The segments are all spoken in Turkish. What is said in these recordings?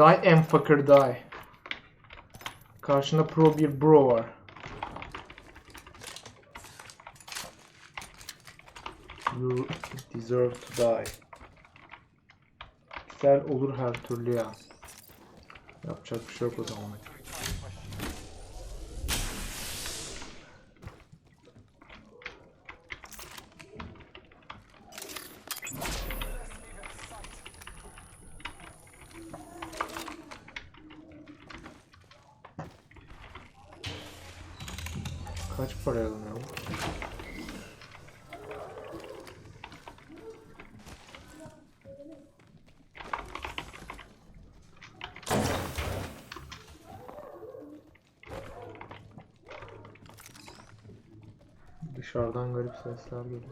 Die em fucker die. Karşında pro bir bro var. You deserve to die. Güzel olur her türlü ya. Yapacak bir şey yok o zaman. Kaç paraya alınıyor bu? Dışarıdan garip sesler geliyor.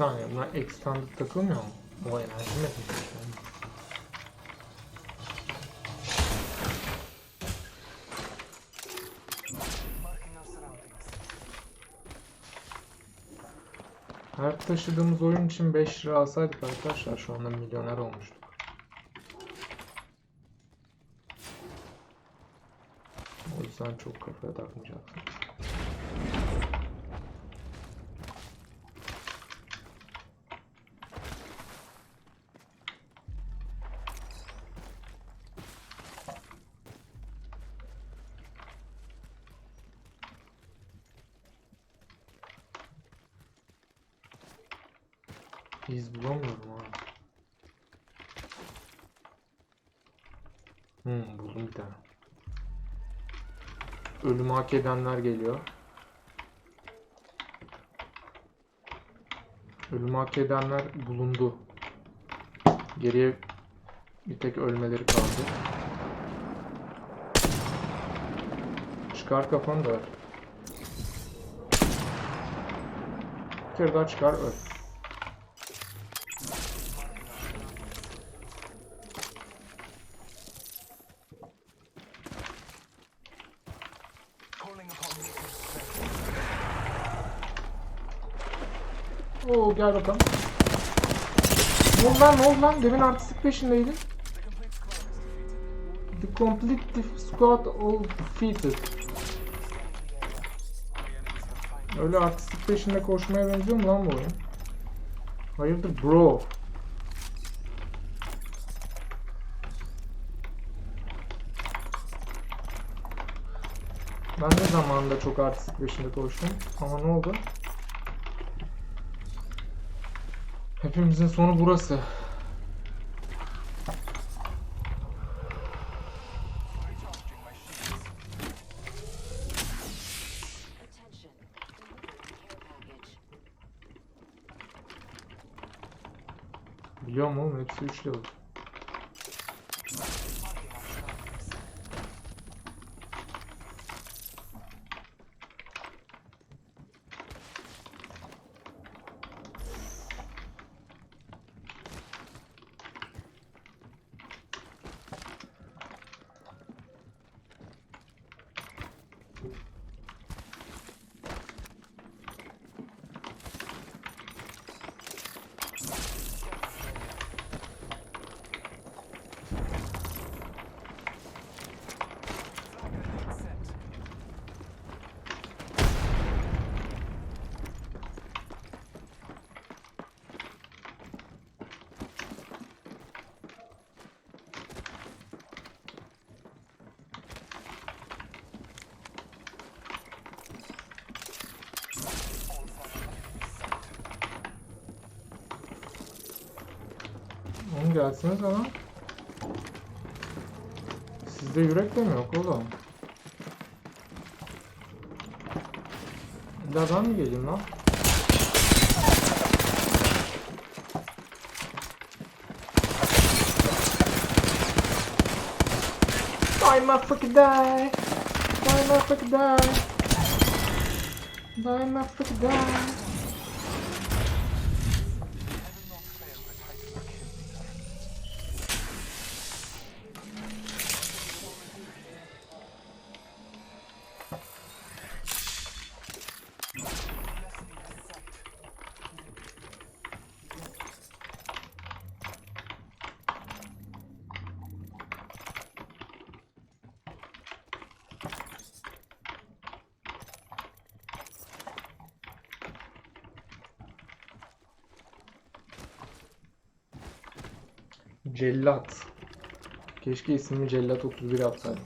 Saniye buna extended takılmıyor mu? O enerji mi? Her taşıdığımız oyun için 5 lira alsaydık arkadaşlar şu anda milyoner olmuştuk. O yüzden çok kafaya takmayacaksın. İz bulamıyorum abi. Hmm, buldum bir tane. Ölümü hak edenler geliyor. Ölümü hak edenler bulundu. Geriye bir tek ölmeleri kaldı. Çıkar kafanı da. Bir kere daha çıkar öl. Oo gel bakalım. Ne oldu lan ne oldu lan? Demin artistik peşindeydin. The complete squad all defeated. Öyle artistik peşinde koşmaya benziyor mu lan bu oyun? Hayırdır bro? Ben de zamanında çok artistik peşinde koştum. Ama ne oldu? Hepimizin sonu burası. Attention. Care package. Biliyor musun? Hepsi 3 level. Oğlum gelsiniz ama. Sizde yürek de mi yok oğlum? İlla ben mi lan? Die motherfucker die! Die motherfucker die! Die motherfucker die! Cellat. Keşke ismimi Cellat 31 yapsaydım.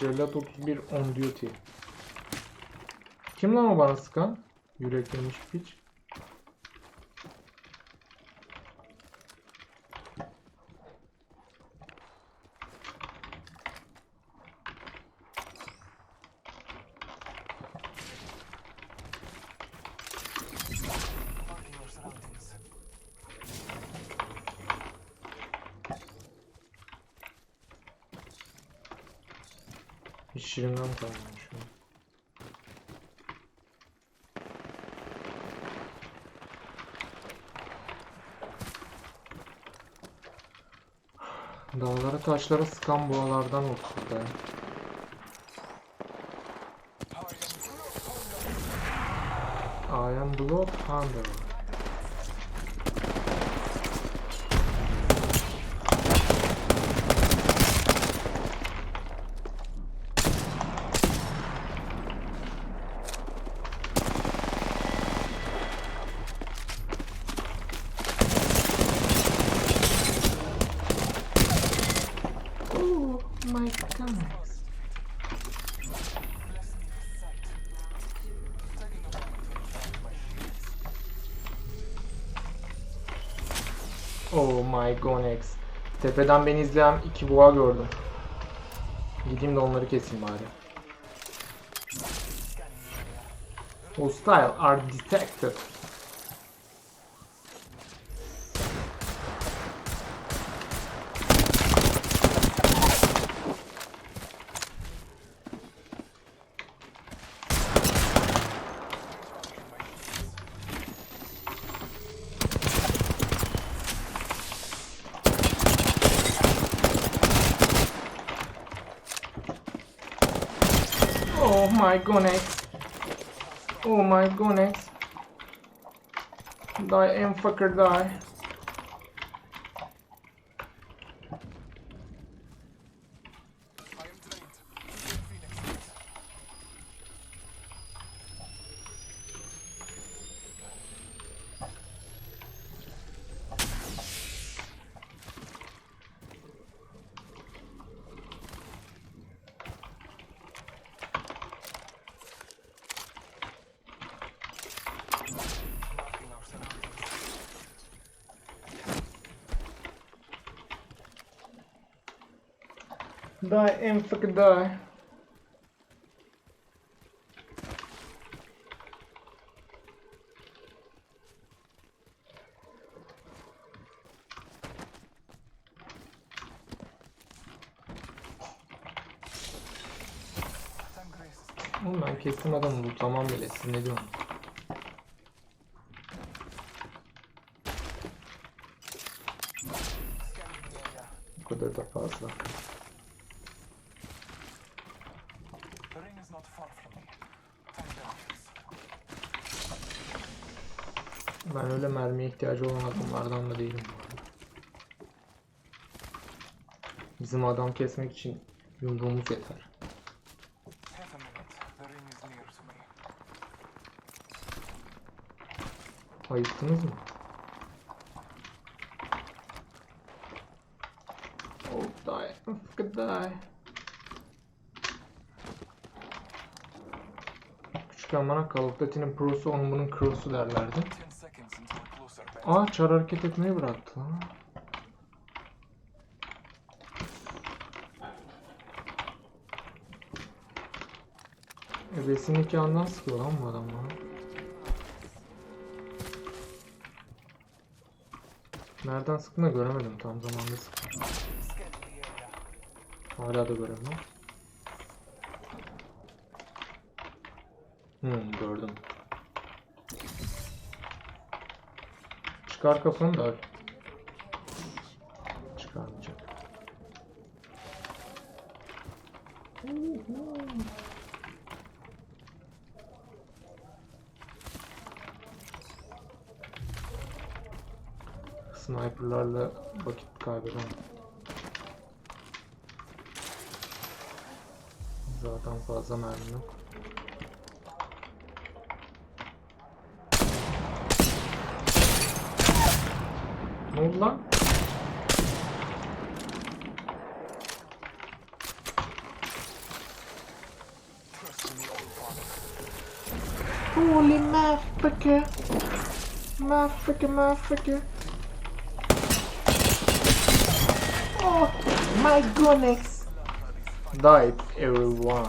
Cellat 31 on duty. Kim lan o bana sıkan? Yüreklenmiş piç. Hiç şirinden kalmamış. ya. Dağlara taşlara sıkan boğalardan olsun be. I am Blood Hunter. Oh my goodness. Oh my gonex. Tepeden beni izleyen iki boğa gördüm. Gideyim de onları keseyim bari. Hostile are detected. My goodness. Oh my goodness. Die and fucker die. Die and fucker die. Oğlum ben kestim adamı lootlamam bile. Siz ne. Bu kadar da fazla. Ben öyle mermiye ihtiyacı olan adamlardan da değilim. Bizim adam kesmek için yumruğumuz yeter. Half a minute. The ring is near to me. Ayıktınız mı? Oh die, fucking die. Küçükken bana Call of Duty'nin prosu onun bunun crew'su derlerdi. Aa çar hareket etmeyi bıraktı lan. Ebesin nikahından sıkıyor lan bu adam bana. Nereden sıktığını göremedim tam zamanda sıktım. Hala da göremiyorum. Hmm, gördüm. Çıkar kafanı da. Çıkarmayacak. Sniperlarla vakit kaybedemem. Zaten fazla mermi yok. Oldu lan? Holy motherfucker. Motherfucker, motherfucker. Oh my goodness. Died everyone.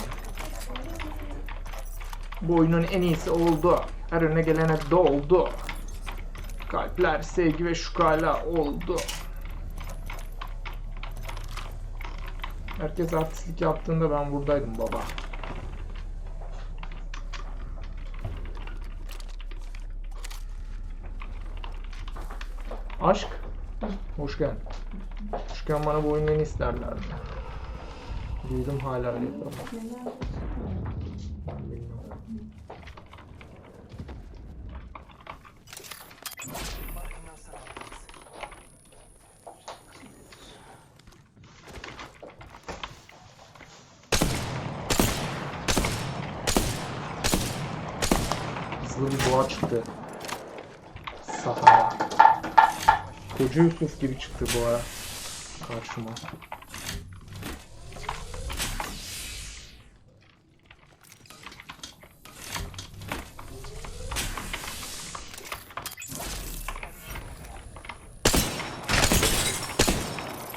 Bu oyunun en iyisi oldu. Her önüne gelene doldu. Kalpler, sevgi ve şukayla oldu. Herkes artistlik yaptığında ben buradaydım baba. Aşk. Hoş geldin. Küçükken bana bu oyunu en isterlerdi. Duydum hala öyle bilmiyorum. Boğa çıktı. Sahaya. Koca Yusuf gibi çıktı boğa karşıma.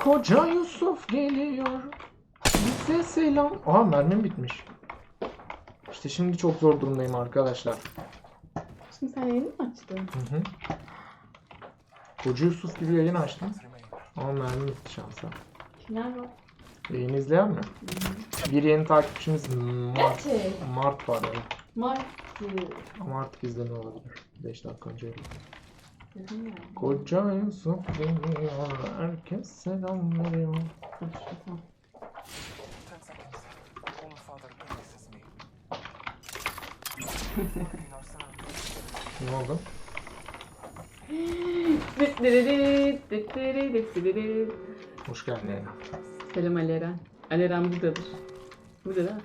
Koca Yusuf geliyor. Bize selam. Aa mermim bitmiş. İşte şimdi çok zor durumdayım arkadaşlar. Şimdi sen yayını mı açtın? Hı hı. Koca Yusuf gibi yayın açtım. Ama mermi bitti şansa. Kimler var? Yayın izleyen mi? Bir yeni takipçimiz Mart, Evet. Mart var evet. Mart. Ama artık izlemiyor olabilir. 5 dakika önce. Dedim ya. Koca Yusuf geliyor. Herkes selam veriyor. Ten seconds. Father me. Ne oldu? Hoş geldin. Selam Ali Eren. Ali Eren buradadır. Burada mi?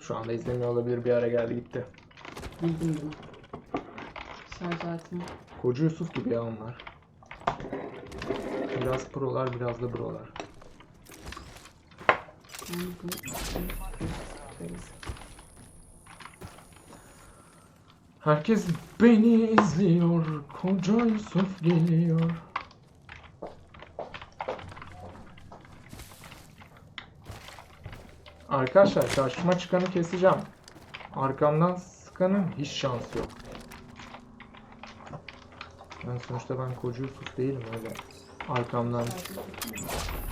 Şu anda izlemiyor olabilir. Bir ara geldi gitti. Bildim bunu. Şarj aletimi. Koca Yusuf gibi ya onlar. Biraz prolar biraz da brolar. Herkes beni izliyor. Koca Yusuf geliyor. Arkadaşlar karşıma çıkanı keseceğim. Arkamdan sıkanın hiç şansı yok. Ben sonuçta ben koca Yusuf değilim öyle. Arkamdan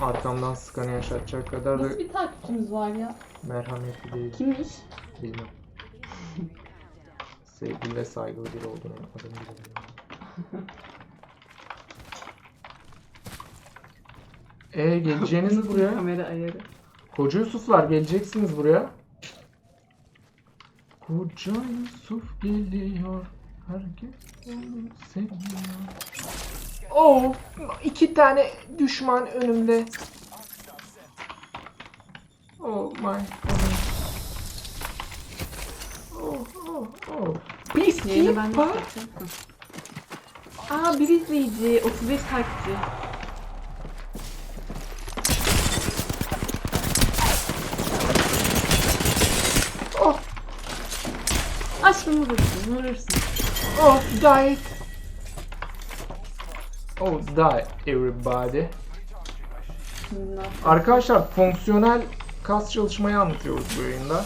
arkamdan sıkanı yaşatacak kadar da Nasıl bir takipçimiz var ya? merhametli değil. Kimmiş? Bilmem. Sevgili ve saygılı biri olduğunu adını bilmiyorum. E geleceğiniz buraya. Kamera ayarı. Koca Yusuflar geleceksiniz buraya. Koca Yusuf geliyor. Herkes onu seviyor. Oh, iki tane düşman önümde. Oh my god. Oh, oh. Yayını ben de. Aa bir izleyici. 35 takipçi. Oh, Aşkım vurursun, vurursun. oh, die. Oh, die everybody. Arkadaşlar fonksiyonel kas çalışmayı anlatıyoruz bu yayında.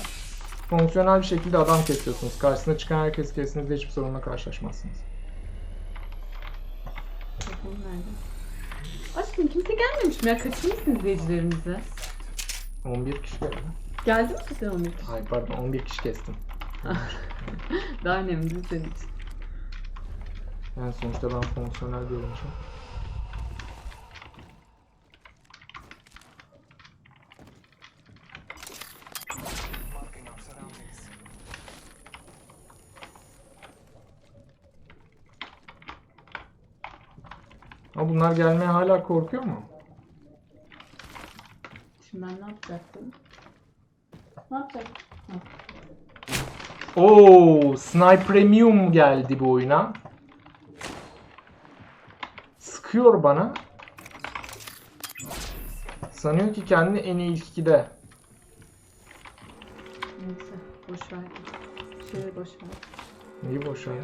Fonksiyonel bir şekilde adam kesiyorsunuz. Karşısına çıkan herkes kesinlikle hiçbir sorunla karşılaşmazsınız. Nerede? Aşkım kimse gelmemiş mi ya? Kaçırmışsın izleyicilerimizi. 11 kişi geldi. Geldi mi size onun için? Ay pardon 11 kişi kestim. Daha önemli senin için. Yani sonuçta ben fonksiyonel bir oyuncuyum. Bunlar gelmeye hala korkuyor mu? Şimdi ben ne yapacaktım? Ne yapacak? Oo, Sniper Premium geldi bu oyuna. Sıkıyor bana. Sanıyor ki kendini en iyi ilk ikide. Neyse boş ver. Şöyle boş ver. Neyi boş ver?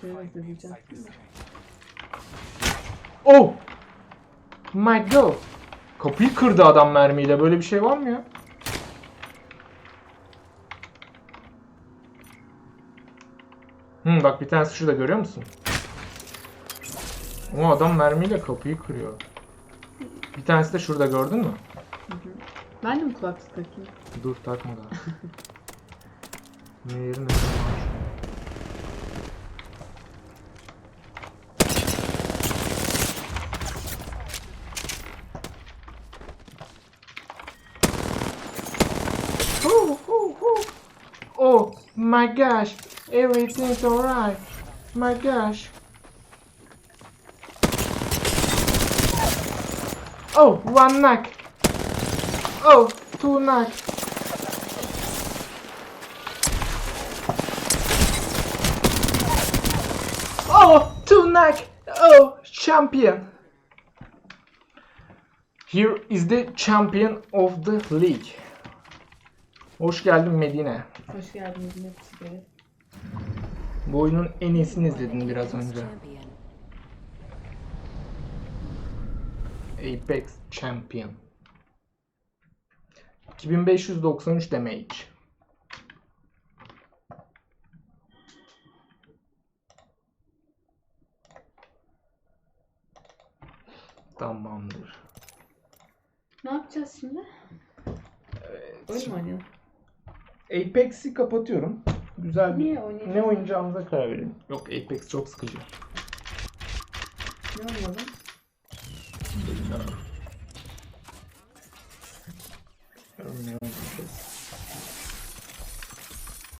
Şöyle hazırlayacağız. Oh! My god! Kapıyı kırdı adam mermiyle. Böyle bir şey var mı ya? Hmm, bak bir tanesi şurada görüyor musun? O adam mermiyle kapıyı kırıyor. Bir tanesi de şurada gördün mü? Ben de mi kulaklık takayım? Dur takma daha. ne yeri my gosh, everything's alright. My gosh. Oh, one knock. Oh, two knock. Oh, two knock. Oh, champion. Here is the champion of the league. Hoş geldin Medine. Hoş geldiniz sigara. Bu oyunun en iyisini izledin biraz önce. Apex Champion. 2593 damage. Tamamdır. Ne yapacağız şimdi? Oyun mu oynayalım? Apex'i kapatıyorum. Güzel bir Niye ne oynayacağımıza karar verelim. Yok Apex çok sıkıcı. Ne oynayalım? Bilmiyorum.